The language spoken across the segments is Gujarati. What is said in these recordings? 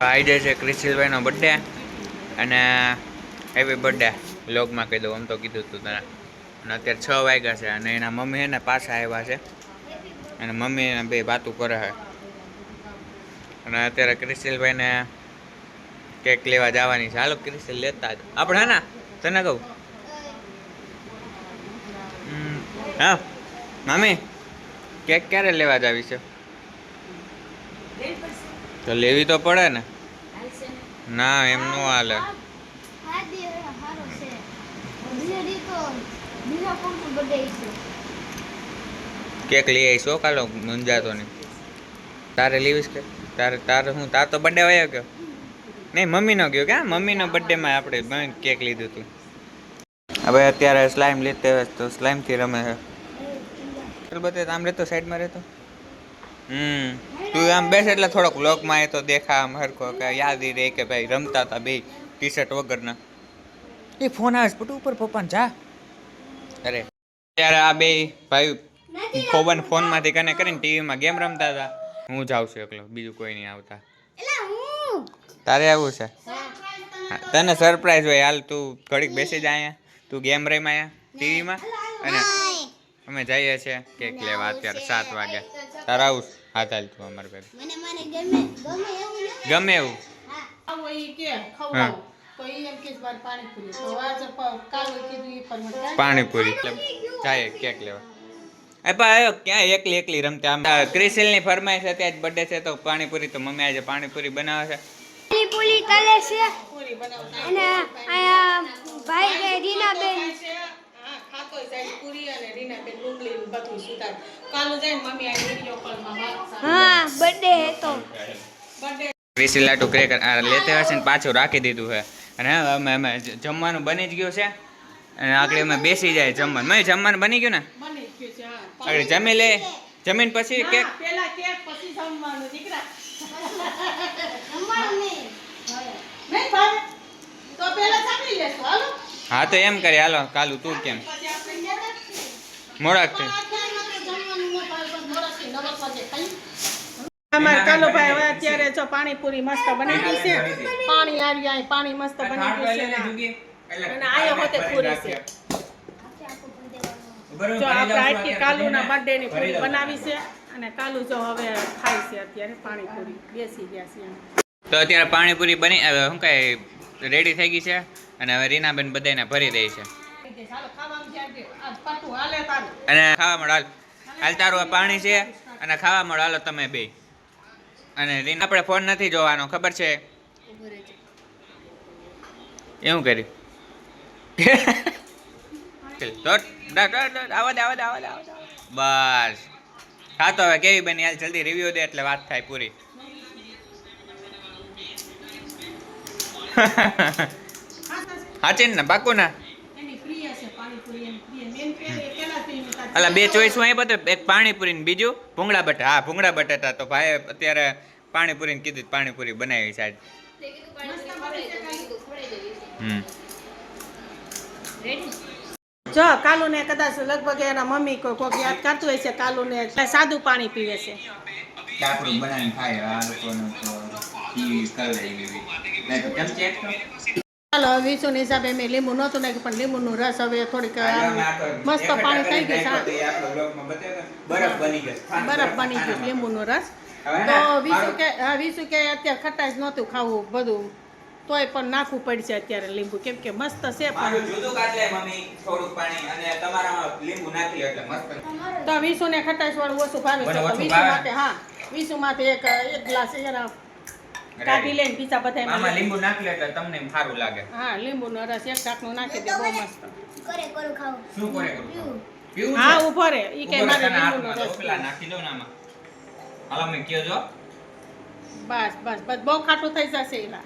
આજે છે ક્રિશિલભાઈનો બર્થડે અને હેપી બર્થડે બ્લોગમાં કહી દઉં, આમ તો કીધું હતું તને. અને અત્યારે છ વાગ્યા છે અને એના મમ્મી એને પાછા આવ્યા છે. અને મમ્મી એને બે વાતું કરે છે. અને અત્યારે ક્રિશિલભાઈને કેક લેવા જવાની છે. હાલો ક્રિશિલ લેતા જ. આપણે હે તને કહું? હા. મમ્મી કેક ક્યારે લેવા જાવી છે? તો લેવી તો પડે ને? ના. એમ નો હાલે. કેક લઈ આવીશ કાલો મુંજાતો નહીં તારે લેવીશ કે તારે તારે હું તાર તો બર્થડે વયો ગયો. નહીં મમ્મીનો ગયો કે? મમ્મીનો બર્થડેમાં આપણે કેક લીધું હતું. હવે અત્યારે સ્લાઇમ લેતે તો સ્લાઇમથી રમે. છે બતાય આમ રહેતો સાઈડમાં રહેતો? હમ. તું આમ બેસ એટલે થોડોક લોકમાં એ તો દેખા આમ હરખો કે યાદ રહે કે ભાઈ રમતા હતા બે ટી શર્ટ વગરના. એ ફોન આવે છે. પટુ ઉપર પપ્પાને જા. અરે ત્યારે આ બે ભાઈ ફોન ફોનમાંથી કનેક્ટ કરીને ટીવીમાં ગેમ રમતા હતા હું જાઉં છું એકલો બીજું કોઈ નહીં આવતા. તારે આવું છે? હા, તને સરપ્રાઈઝ હોય હાલ તું ઘડીક બેસી જ અહીંયા. તું ગેમ રમ અહીંયા ટીવીમાં અને અમે જઈએ છીએ કેક લેવા અત્યારે સાત વાગે. તારા આવું? હા ચાલ તું અમારે મને ગમે ગમે એવું પાણીપુરી. જાય કેક લેવા. ક્યાં એકલી એકલી રમતા આમ. ક્રિસિલની ફરમાઈશ હતી આજ બર્થડે છે તો પાણીપુરી તો મમ્મી આજે પાણીપુરી બનાવે છે. પાણીપુરી પૂરી તલે છે. અને આયા ભાઈ ને રીનાબેન છે હા ખાતોય જાય પૂરી અને રીનાબેન ડુંગળી ને બધું સુધાર કાલે જઈને મમ્મી આ વીડિયો કોલમાં વાત સાંભળી. હા બર્થડે હતો Birthday. ક્રિસિલ લાટુ ક્રેક લેતે હશે ને પાછું રાખી દીધું છે અને અમે અમે જમવાનું બની જ ગયું છે. અને આગળ અમે બેસી જાય જમવાનું. મેં જમવાનું બની ગયું ને? બની જ ગયું છે હા. આગળ જમી લે. જમીન પછી કેક? હા, પેલા કેક પછી જમવાનું દીકરા. તો હા એમ કરી હાલો કાલુ તું કેમ? પછી મોડાક થઈ અમાર કાલુભાઈ હવે અત્યારે જો પાણીપુરી મસ્ત બની ગઈ છે. પાણી આવી અહીં પાણી મસ્ત બની ગયું છે. અને આયો હોતે પૂરી છે. જો આપણે આખી કાલુના બર્થડે ની પૂરી બનાવી છે અને કાલુ જો હવે ખાય છે અત્યારે પાણીપુરી. બેસી ગયા છે તો અત્યારે પાણીપુરી બની શું કાંઈ રેડી થઈ ગઈ છે? અને હવે રીનાબેન બધાને ભરી દે છે. અને ખાવા મળો હાલ હાલ તારું આ પાણી છે. અને ખાવા મળો હાલો તમે બે. અને રીન આપણે ફોન નથી જોવાનો ખબર છે? એવું કર્યું. બસ. હા તો હવે કેવી બની? હાલ જલ્દી રિવ્યુ દે એટલે વાત થાય પૂરી. હાચીન ને પાકું ના એની પ્રિય છે પાણીપુરી એની પ્રિય મેન પ્રિય પેલાથી એની સાથે અલા બે ચોઈસ હું બધું એક પાણીપુરી ને બીજું ભૂંગળા બટાટા હા ભૂંગળા બટાટા તો ભાઈ અત્યારે પાણીપુરી ને કીધું પાણીપુરી બનાવી છે આજ. હમ. જો કાલુ ને કદાચ લગભગ એના મમ્મી કોઈ કોક યાદ કરતું હોય છે કાલુ ને સાદું પાણી પીવે છે. ડાકડું બનાવીને ખાય આ લોકોનું તો ઈ કરે એવી નહીં તો ચમચી એક તો ચાલો વીસુની હિસાબે મેં લીંબુ નહોતું નાખ્યું પણ લીંબુનું રસ હવે થોડીક મસ્ત પાણી થઈ ગયું બરફ બની ગયું. બરફ બની ગયું લીંબુનો રસ. તો ને, વીસુ કે વીસુ કે અત્યારે ખટાશ નહોતું ખાવું બધું તોય પણ નાખવું પડશે અત્યારે લીંબુ કેમ કે મસ્ત છે પણ. જુદું કાઢ મમ્મી થોડુંક પાણી અને તમારામાં લીંબુ નાખી એટલે મસ્ત તો વીસુને ખટાશ વાળું ઓછું ભાવે છે મને તો ઓછું વીસુ ભાવે? માટે હા વીસુ માટે એક એક ગ્લાસ એના કાઢી લઈને પીસા બધા આમાં લીંબુ નાખી લે એટલે તમને સારું લાગે. હા લીંબુનો રસ એક ટાંકનું નાખી દે બહુ મસ્ત. કરે કરું ખાવ શું કરે કરું? પીવું. હા ઊભો રે. ઈ કે મારે લીંબુ નો રસ પેલા નાખી દો ને આમાં. હાલો મેં કયો જો બસ બસ બસ. બહુ ખાટું થઈ જશે એલા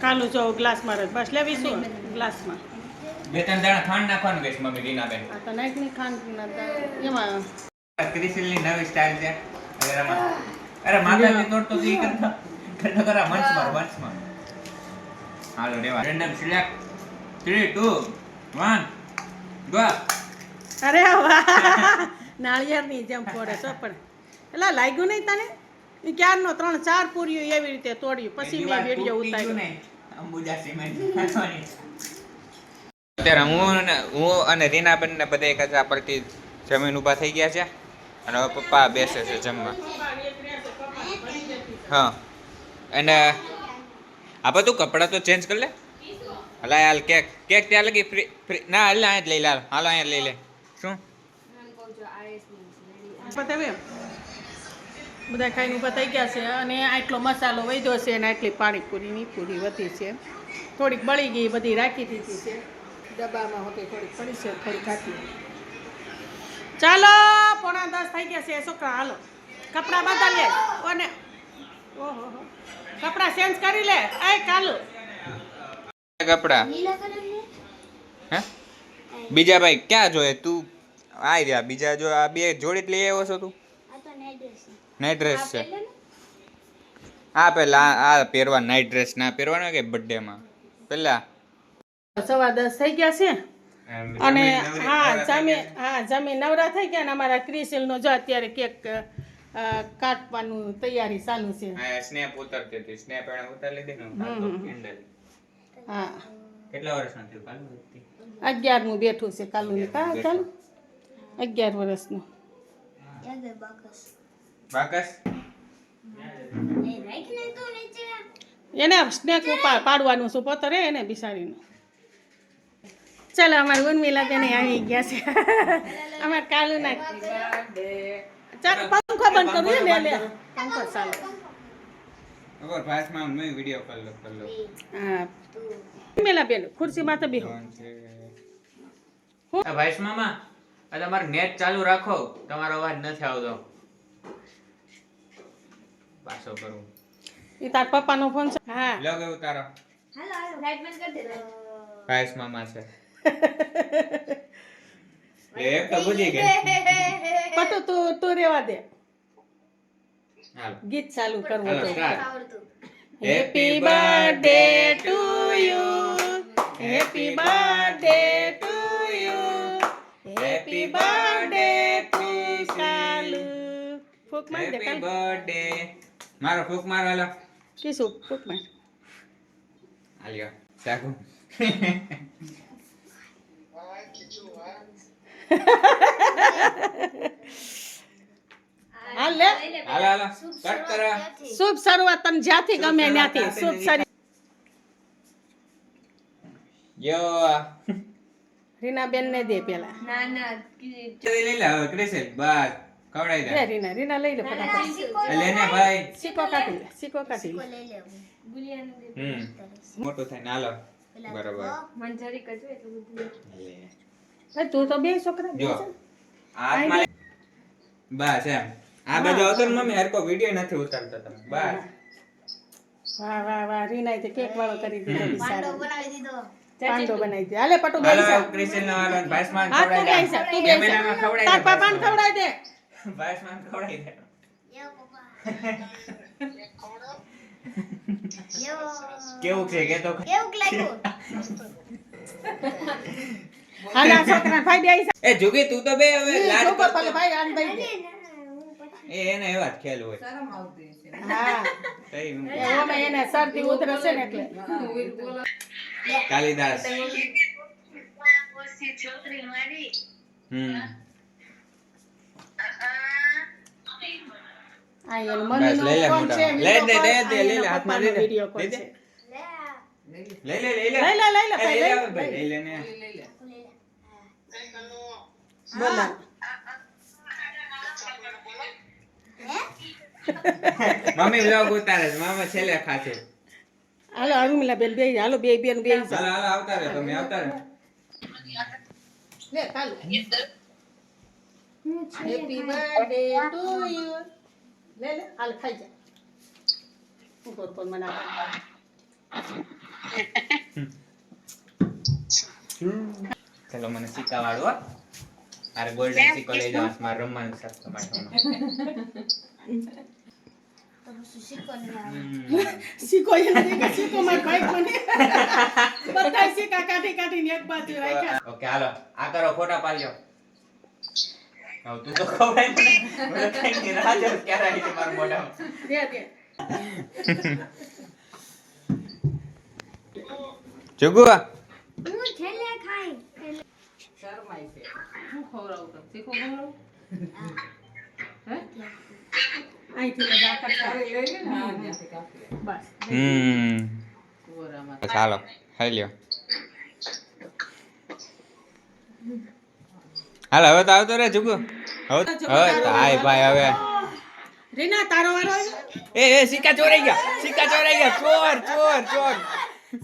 કાલું જો ગ્લાસમાં રસ. બસ લેવીશું ગ્લાસમાં. બે ત્રણ દાણા ખાંડ નાખવાનું બેસ મમ્મી રીનાબેન. આ તો નાઈકની ખાંડ ના એમાં ક્રિસિલની નવી સ્ટાઇલ છે અરે માથાથી તોડતો તો ઈ કરતો કરતો કરા મંચ માર મંચ માર હાલો રેવા રેન્ડમ સિલેક્ટ 3 2 1 ગો અરે વાહ નાળિયેરની જેમ ફોડે છો પણ એટલે લાગ્યું નહીં તને એ ક્યારનો ત્રણ ચાર પૂરીઓ એવી રીતે તોડ્યું પછી મેં વીડિયો ઉતાર્યો અત્યારે હું અને હું અને રીનાબેન ને બધા એક જ પરથી જમીન ઊભા થઈ ગયા છે અને પપ્પા બેસે છે જમવા. હા. અને આ બધું કપડાં તો ચેન્જ કરી લે. હલા હાલ કેક. કેક ત્યાં લગી ફ્રી ફ્રી ના, હાલ અહીંયા જ લઈ લે, હાલ. અહીંયા લઈ લે. શું? બધા ખાઈને ઊભા થઈ ગયા છે અને આટલો મસાલો વધ્યો છે અને આટલી પાણીપુરીની પૂરી વધી છે. થોડીક બળી ગઈ, બધી રાખી દીધી છે. ડબ્બામાં હોતી થોડીક પડી છે, થોડીક રાખી. ચાલો પોણા દસ થઈ ગયા છે છોકરા હાલો. કપડાં બદલ લે અને ઓહો હો. કપડાં ચેન્જ કરી લે. એ કાલુ. કપડાં. હે? બીજા ભાઈ ક્યાં જોઈએ તું આઈ જા બીજા જો આ બે જોડી જ લઈ આવ્યો છો તું? આ તો નાઈટ ડ્રેસ છે. આ પેલા આ પહેરવા નાઈટ ડ્રેસ ના પહેરવાનો કે બર્થડે માં? પેલા? સવા દસ થઈ ગયા છે. અને હા જમે હા જમે નવરા થઈ ગયા ને અમારા ક્રિસિલનો જો અત્યારે કેક કાટવાનું તૈયારી ચાલુ છે. સ્નેપ ઉતરતી હતી. સ્નેપ એને ઉતારી લીધી ને. હા કેટલા વર્ષનું થયું કાલુ હતી? અગિયારમું બેઠું છે કાલુની. કા ચાલુ. અગિયાર વર્ષનું. બાકસ? બાકસ એ રાઈટ ને તો નીચે. એને સ્નેક પાડવાનું શું પોતરે એને બિસાડીનું. ચાલો અમારી ઉર્મિલા બેન આવી ગયા છે. અમારે કાલુ ના ચાલો પંખો બંધ કરું લે લે પંખો ચાલો. અગર ફાસ્ટમાં મે વિડિયો કર લો કર લો હા. ઉર્મિલા બેન ખુરશીમાં તો બેહો. આ ભાઈસ મામા આ તમારું નેટ ચાલુ રાખો તમારો અવાજ નથી આવતો. પાછો કરું. એ તાર પપ્પાનો ફોન છે. હા. લગાવ તારો. ઉતારો હાલો હાલો રાઈટ બંધ કરી દે. ભાઈસ મામા છે. એક તો બુજી ગઈ પટુ તું તું રેવા દે. હાલો. ગીત ચાલુ કરવું તો. Happy birthday to you happy birthday to you happy birthday to ચાલુ ફૂક માર દે હેપી બર્થડે મારો ફૂક મારો હાલો. કીશું ફૂક માર. આલ્યો ચાકુ. હાલ? લે હાલો હાલો. કટ કરો. શુભ શરૂઆત તને જ્યાંથી ગમે ત્યાંથી. શુભ શરૂ યો. રીના બેન ને દે પેલા. ના ના લઈ લે હવે ક્રિસેલ બસ ખવડાવી દે. રીના રીના લઈ લે ફટાફટ. લે ને ભાઈ. સિક્કો કાઢી લે સિક્કો કાઢી લે. લઈ લેવું ગુલિયાનું દે હમ. થાય ને હાલો. બરોબર. મંજરી કજો એટલું બધું. તું તો બે છોકરા જો છે. હાથમાં બસ એમ. આ બાજુ આવતો ને મમ્મી હરકો વીડિયો નથી ઉતારતો તમે. બસ. વાહ વાહ વાહ રીના તે કેક વાળો કરી દીધો. પાંડો બનાવી દીધો. પાંડો બનાવી દીધો હાલે પટુ હાલો બેસી જા. ક્રિસેલ નો હાલો ભાઈસમાન હા તું ખવડાવી બેસી દે. તું બેસી. કેમેરામાં ખવડાવી તાર દે પાપાને ખવડાવી દે. ભાઈસમાન ખવડાવી દે. યો પપ્પા. કેવું છે? કે તો કેવું લાગ્યું? હાલે આ છોકરા ભાઈ બેસી જા. એ જુગી તું તો બે હવે લાડ કરતો. ભાઈ આને દે એ એને એવા જ ખ્યાલ હોય હા તઈ હું એ ઓમે એને શરદી ઉધરસ છે ને એટલે કાલિદાસ હમ આ એનો બસ મમ્મીનો લઈ લે ફોન મોટા છે, લે દે દે દે લે લઈ લે હાથમાં લે લઈ લે video લે લઈ દે. લે લઈ લે લઈ લે લઈ લે, લઈ લે, એ લે લઈ લઈ લે લે. લે લઈ લે ને બોલો મમ્મી વ્લોગ ઉતારે છે. મામા છેલ્લે ખાશે. હાલો અરુમિલા બેન બે હાલો બે બેન બે હાલો હાલો આવતા રહે તમે આવતા રહે લે ચાલો. હેપી બર્થડે ટુ યુ લે લે હાલ ખાઈ જા. હું તો પણ મના. ચલો મને સિક્કા વાળો. અરે ગોલ્ડન સિક્કો લઈ જાવ મારે રમવાનું છે. તો પછી શીખો નહીં નહીં કે શીખો મારા ભાઈ મને બધા શીખા કાઢી કાઢીને એક બાજુ રાખ્યા ઓકે હાલો આ કરો ફોટા પાડજો હવે તું તો ખવડાય મને. મને ખાઈને રાહ જોઉં ક્યારે આવી છે મારા મોઢામાં. દે દે જુગુ હું છેલ્લે ખાઈ છેલ્લે. શરમાય છે. ખવડાવું શીખું ખવડાવું? ચાલો ખાઈ લ્યો. હાલ હવે તો આવતો રે જુગુ. હવે હવે હાય ભાઈ હવે રીના તારો વારો એ એ સિક્કા ચોરાઈ ગયા સિક્કા ચોરાઈ ગયા. ચોર ચોર ચોર.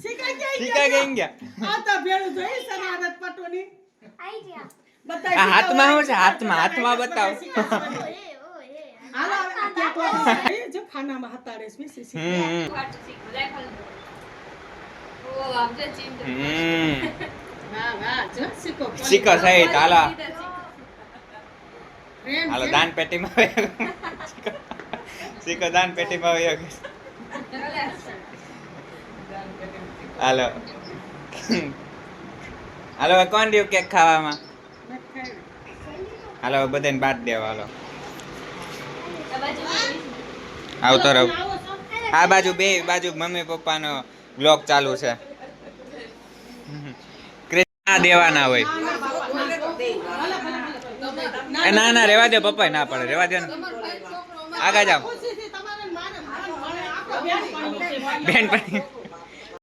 શીખાઈ ગયા. સિક્કા ગઈ ગયા. આ તો ભેળું જોઈ શરારત પટોની. આઈ ગયા. બધાય હાથમાં છે? હાથમાં, હાથમાં બતાવો. શીખા બતાવો. ઓએ ઓએ હાલો ત્યાં કોઈ જો ખાનામાં હતા જો શીખો. સહિત હાલો. હાલો દાન પેટીમાં આવ્યો ગયો. દાન પેટીમાં વયો ગયો. હાલો. હાલો હવે કોણ રહ્યું કેક ખાવામાં? હાલો બધાને બાદ દેવા હાલો. આવતો રહું. આ બાજુ બે બાજુ મમ્મી પપ્પાનો બ્લોક ચાલુ છે. કૃષ્ણ દેવાના હોય. ના, ના, રેવા દે પપ્પા ના પડે રેવા દે આગળ જાઓ. બેન પણ